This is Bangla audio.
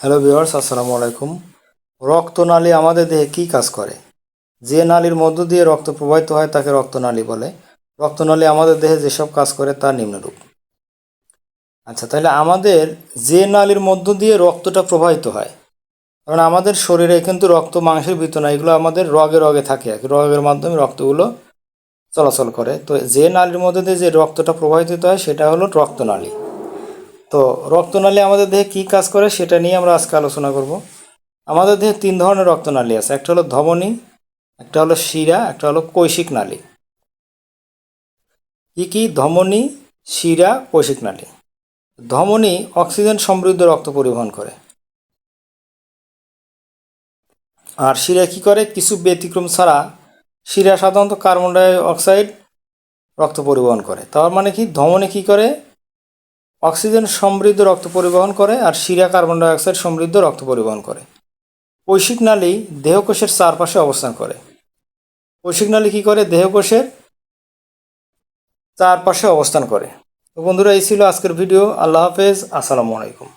হ্যালো ভিউয়ার্স, আসসালামু আলাইকুম। রক্তনালী আমাদের দেহে কী কাজ করে? যে নালীর মধ্য দিয়ে রক্ত প্রবাহিত হয় তাকে রক্তনালী বলে। রক্তনালী আমাদের দেহে যেসব কাজ করে তা নিম্নরূপ। আচ্ছা তাহলে আমাদের যে নালীর মধ্য দিয়ে রক্তটা প্রবাহিত হয়, কারণ আমাদের শরীরে কিন্তু রক্ত, মাংসের ভিতর না এগুলো আমাদের রগে রগে থাকে। রগের মাধ্যমে রক্তগুলো চলাচল করে। তো যে নালীর মধ্যে দিয়ে যে রক্তটা প্রবাহিত হয় সেটা হলো রক্তনালী। তো রক্তনালী আমাদের দেহে কী কাজ করে সেটা নিয়ে আমরা আজকে আলোচনা করব। আমাদের দেহে তিন ধরনের রক্তনালী আছে। একটা হলো ধমনী, একটা হলো শিরা, একটা হলো কৈশিক নালী। কি কি? ধমনী, শিরা, কৈশিক নালী। ধমনী অক্সিজেন সমৃদ্ধ রক্ত পরিবহন করে। আর শিরা কি করে? কিছু ব্যতিক্রম ছাড়া শিরা সাধারণত কার্বন ডাই অক্সাইড রক্ত পরিবহন করে। তার মানে কি? ধমনী কি করে? অক্সিজেন সমৃদ্ধ রক্ত পরিবহন করে আর শিরা কার্বন ডাইঅক্সাইড সমৃদ্ধ রক্ত পরিবহন করে। বৈশিক নালী দেহকোষের চারপাশে অবস্থান করে। কৈশিক নালী কী করে? দেহকোষের চারপাশে অবস্থান করে। তো বন্ধুরা, এই ছিল আজকের ভিডিও। আল্লাহ হাফেজ। আসসালামু আলাইকুম।